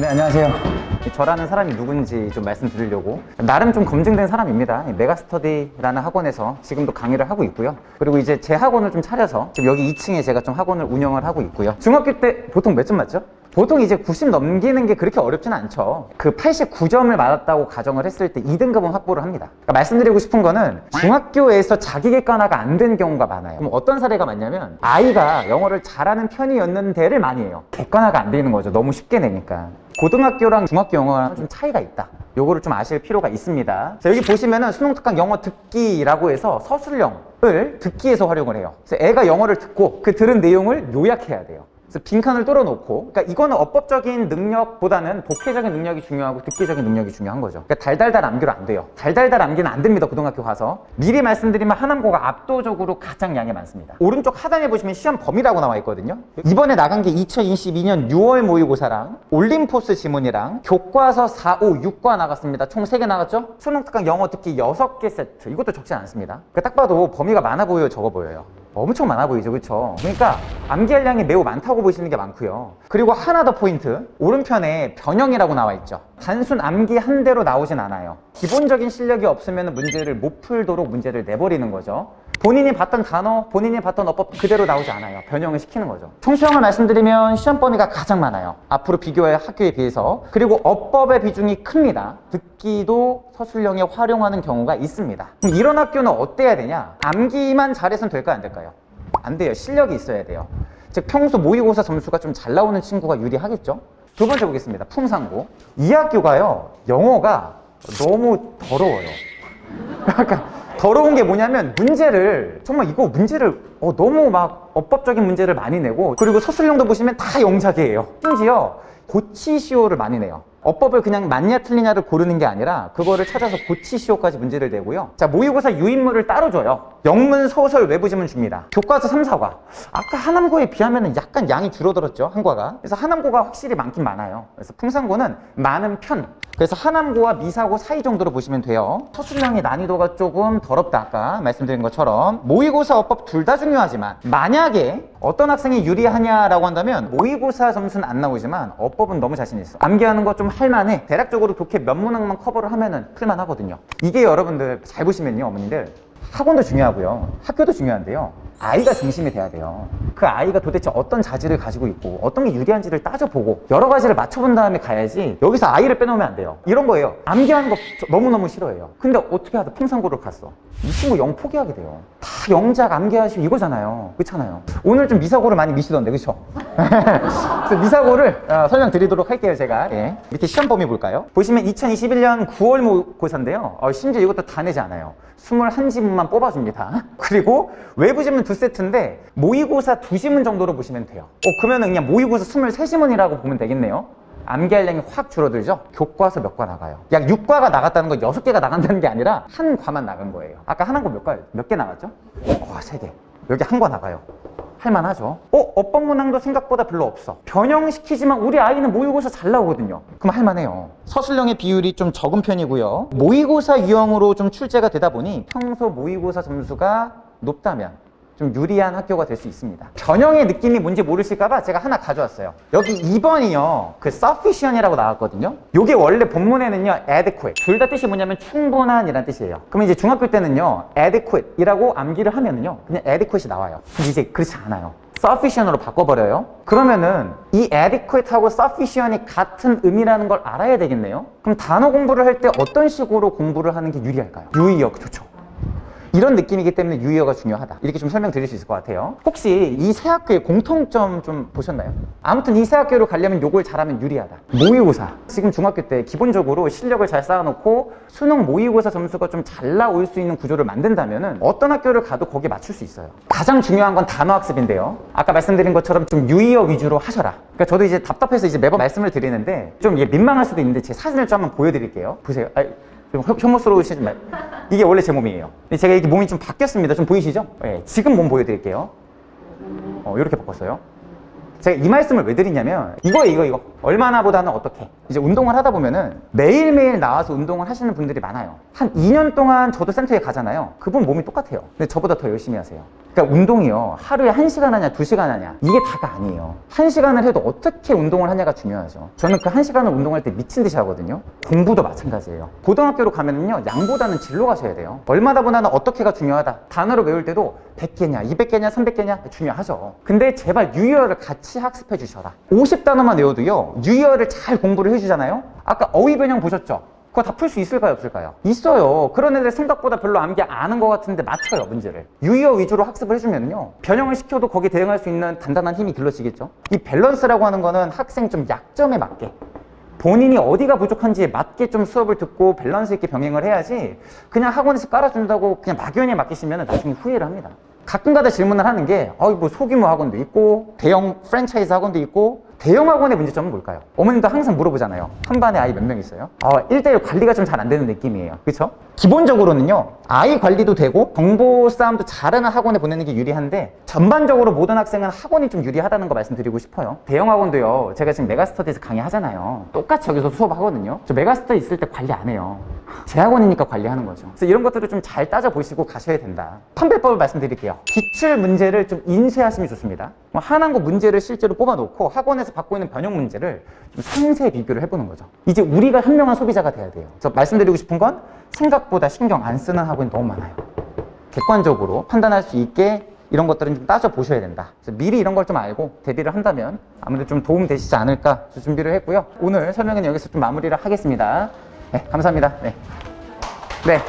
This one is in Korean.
네, 안녕하세요. 저라는 사람이 누군지 좀 말씀드리려고 나름 좀 검증된 사람입니다. 이 메가스터디라는 학원에서 지금도 강의를 하고 있고요. 그리고 이제 제 학원을 좀 차려서 지금 여기 2층에 제가 좀 학원을 운영을 하고 있고요. 중학교 때 보통 몇 점 맞죠? 보통 이제 90 넘기는 게 그렇게 어렵지는 않죠. 그 89점을 맞았다고 가정을 했을 때 2등급은 확보를 합니다. 그러니까 말씀드리고 싶은 거는 중학교에서 자기 객관화가 안 된 경우가 많아요. 그럼 어떤 사례가 많냐면 아이가 영어를 잘하는 편이었는데를 많이 해요. 객관화가 안 되는 거죠. 너무 쉽게 내니까. 고등학교랑 중학교 영어랑 좀 차이가 있다. 요거를 좀 아실 필요가 있습니다. 자, 여기 보시면은 수능 특강 영어 듣기라고 해서 서술형을 듣기에서 활용을 해요. 그래서 애가 영어를 듣고 그 들은 내용을 요약해야 돼요. 그래서 빈칸을 뚫어놓고, 그러니까 이거는 어법적인 능력보다는 복회적인 능력이 중요하고 듣기적인 능력이 중요한 거죠. 그러니까 달달달 암기로 안 돼요. 달달달 암기는 안 됩니다. 고등학교 가서. 미리 말씀드리면 하남고가 압도적으로 가장 양이 많습니다. 오른쪽 하단에 보시면 시험 범위라고 나와 있거든요. 이번에 나간 게 2022년 6월 모의고사랑 올림포스 지문이랑 교과서 4, 5, 6과 나갔습니다. 총 3개 나갔죠? 수능 특강 영어 듣기 6개 세트. 이것도 적지 않습니다. 그러니까 딱 봐도 범위가 많아 보여요, 적어 보여요. 엄청 많아 보이죠, 그렇죠? 그러니까 암기할 양이 매우 많다고 보시는 게 많고요. 그리고 하나 더 포인트, 오른편에 변형이라고 나와 있죠. 단순 암기 한 대로 나오진 않아요. 기본적인 실력이 없으면 문제를 못 풀도록 문제를 내버리는 거죠. 본인이 봤던 단어, 본인이 봤던 어법 그대로 나오지 않아요. 변형을 시키는 거죠. 총평을 말씀드리면 시험 범위가 가장 많아요. 앞으로 비교할 학교에 비해서. 그리고 어법의 비중이 큽니다. 듣기도 서술형에 활용하는 경우가 있습니다. 그럼 이런 학교는 어때야 되냐? 암기만 잘해선 될까요? 안 될까요? 안 돼요. 실력이 있어야 돼요. 즉 평소 모의고사 점수가 좀 잘 나오는 친구가 유리하겠죠? 두 번째 보겠습니다. 품상고. 이 학교가요. 영어가 너무 더러워요. 약간 더러운 게 뭐냐면 문제를 정말 이거 문제를 어, 너무 막 어법적인 문제를 많이 내고 그리고 서술형도 보시면 다 영작이에요. 심지어 고치시오를 많이 내요. 어법을 그냥 맞냐 틀리냐를 고르는 게 아니라 그거를 찾아서 고치시오까지 문제를 내고요. 자 모의고사 유인물을 따로 줘요. 영문, 소설, 외부지문 줍니다. 교과서 3, 4과. 아까 하남고에 비하면 약간 양이 줄어들었죠. 한 과가. 그래서 하남고가 확실히 많긴 많아요. 그래서 풍산고는 많은 편. 그래서 하남고와 미사고 사이 정도로 보시면 돼요. 서술형의 난이도가 조금 더럽다 아까 말씀드린 것처럼 모의고사 어법 둘 다 중요하지만 만약에 어떤 학생이 유리하냐라고 한다면 모의고사 점수는 안 나오지만 어법은 너무 자신 있어. 암기하는 거 좀 할만해. 대략적으로 독해 몇 문항만 커버를 하면은 풀만 하거든요. 이게 여러분들 잘 보시면요 어머님들 학원도 중요하고요. 학교도 중요한데요. 아이가 중심이 돼야 돼요. 그 아이가 도대체 어떤 자질을 가지고 있고 어떤 게 유리한지를 따져보고 여러 가지를 맞춰본 다음에 가야지 여기서 아이를 빼놓으면 안 돼요. 이런 거예요. 암기하는 거 저- 너무너무 싫어해요. 근데 어떻게 하다 풍산고를 갔어. 이 친구 영 포기하게 돼요. 다 영작 암기하시고 이거잖아요. 그렇잖아요. 오늘 좀 미사고를 많이 미시던데 그렇죠? 그래서 미사고를 어, 설명드리도록 할게요 제가. 예. 밑에 시험 범위 볼까요? 보시면 2021년 9월 모고사인데요. 어, 심지어 이것도 다 내지 않아요. 21지문만 뽑아줍니다. 그리고 외부 지문 두 세트인데 모의고사 두 지문 정도로 보시면 돼요. 어, 그러면 그냥 모의고사 23지문이라고 보면 되겠네요. 암기할 양이 확 줄어들죠? 교과서 몇 과 나가요? 약 6과가 나갔다는 건 6개가 나간다는 게 아니라 한 과만 나간 거예요. 아까 하나고 몇 과, 몇 개 나갔죠? 어, 3개. 여기 한 과 나가요. 할만하죠? 어? 어법 문항도 생각보다 별로 없어. 변형시키지만 우리 아이는 모의고사 잘 나오거든요. 그럼 할만해요. 서술형의 비율이 좀 적은 편이고요. 모의고사 유형으로 좀 출제가 되다 보니 평소 모의고사 점수가 높다면 좀 유리한 학교가 될 수 있습니다. 변형의 느낌이 뭔지 모르실까봐 제가 하나 가져왔어요. 여기 2번이요. 그 sufficient이라고 나왔거든요. 요게 원래 본문에는요, adequate. 둘 다 뜻이 뭐냐면 충분한 이란 뜻이에요. 그러면 이제 중학교 때는요, adequate이라고 암기를 하면은요, 그냥 adequate이 나와요. 근데 이제 그렇지 않아요. sufficient으로 바꿔버려요. 그러면은 이 adequate하고 sufficient이 같은 의미라는 걸 알아야 되겠네요. 그럼 단어 공부를 할 때 어떤 식으로 공부를 하는 게 유리할까요? 유의역 좋죠. 이런 느낌이기 때문에 유의어가 중요하다. 이렇게 좀 설명드릴 수 있을 것 같아요. 혹시 이 세 학교의 공통점 좀 보셨나요? 아무튼 이 세 학교로 가려면 요걸 잘하면 유리하다. 모의고사. 지금 중학교 때 기본적으로 실력을 잘 쌓아놓고 수능 모의고사 점수가 좀 잘 나올 수 있는 구조를 만든다면은 어떤 학교를 가도 거기에 맞출 수 있어요. 가장 중요한 건 단어 학습인데요. 아까 말씀드린 것처럼 좀 유의어 위주로 하셔라. 그러니까 저도 이제 답답해서 이제 매번 말씀을 드리는데 좀 민망할 수도 있는데 제 사진을 좀 한번 보여드릴게요. 보세요. 아, 좀 혐- 혐오스러우시지 말. 이게 원래 제 몸이에요. 제가 이게 몸이 좀 바뀌었습니다. 좀 보이시죠? 예, 지금 몸 보여드릴게요. 어, 이렇게 바꿨어요. 제가 이 말씀을 왜 드리냐면 이거 이거 이거 얼마나 보다는 어떻게 이제 운동을 하다 보면은 매일매일 나와서 운동을 하시는 분들이 많아요 한 2년 동안 저도 센터에 가잖아요 그분 몸이 똑같아요 근데 저보다 더 열심히 하세요 그러니까 운동이요. 하루에 한시간 하냐, 두시간 하냐. 이게 다가 아니에요. 한시간을 해도 어떻게 운동을 하냐가 중요하죠. 저는 그 한시간을 운동할 때 미친 듯이 하거든요. 공부도 마찬가지예요. 고등학교로 가면은요, 양보다는 질로 가셔야 돼요. 얼마다 보다는 어떻게가 중요하다. 단어를 외울 때도 100개냐, 200개냐, 300개냐 중요하죠. 근데 제발 유희어를 같이 학습해 주셔라. 50단어만 외워도요, 유희어를 잘 공부를 해 주잖아요. 아까 어휘 변형 보셨죠? 그거 다 풀 수 있을까요, 없을까요? 있어요. 그런 애들 생각보다 별로 암기 아는 것 같은데 맞춰요, 문제를. 유의어 위주로 학습을 해주면요. 변형을 시켜도 거기에 대응할 수 있는 단단한 힘이 길러지겠죠? 이 밸런스라고 하는 거는 학생 좀 약점에 맞게 본인이 어디가 부족한지에 맞게 좀 수업을 듣고 밸런스 있게 병행을 해야지 그냥 학원에서 깔아준다고 그냥 막연히 맡기시면 나중에 후회를 합니다. 가끔가다 질문을 하는 게, 어이, 뭐 소규모 학원도 있고, 대형 프랜차이즈 학원도 있고, 대형 학원의 문제점은 뭘까요? 어머님도 항상 물어보잖아요. 한 반에 아이 몇 명 있어요? 어, 1대1 관리가 좀 잘 안 되는 느낌이에요. 그쵸? 기본적으로는요, 아이 관리도 되고, 정보 싸움도 잘하는 학원에 보내는 게 유리한데, 전반적으로 모든 학생은 학원이 좀 유리하다는 거 말씀드리고 싶어요. 대형 학원도요, 제가 지금 메가스터디에서 강의하잖아요. 똑같이 여기서 수업하거든요. 저 메가스터디 있을 때 관리 안 해요. 제 학원이니까 관리하는 거죠. 그래서 이런 것들을 좀 잘 따져보시고 가셔야 된다. 판별법을 말씀드릴게요. 기출 문제를 좀 인쇄하시면 좋습니다. 뭐 한한국 문제를 실제로 뽑아놓고 학원에서 받고 있는 변형 문제를 좀 상세 비교를 해보는 거죠. 이제 우리가 현명한 소비자가 돼야 돼요. 그래서 말씀드리고 싶은 건 생각보다 신경 안 쓰는 학원 사고는 너무 많아요. 객관적으로 판단할 수 있게 이런 것들은 좀 따져 보셔야 된다. 그래서 미리 이런 걸 좀 알고 대비를 한다면 아무래도 좀 도움 되시지 않을까 준비를 했고요. 오늘 설명은 여기서 좀 마무리를 하겠습니다. 네, 감사합니다. 네. 네.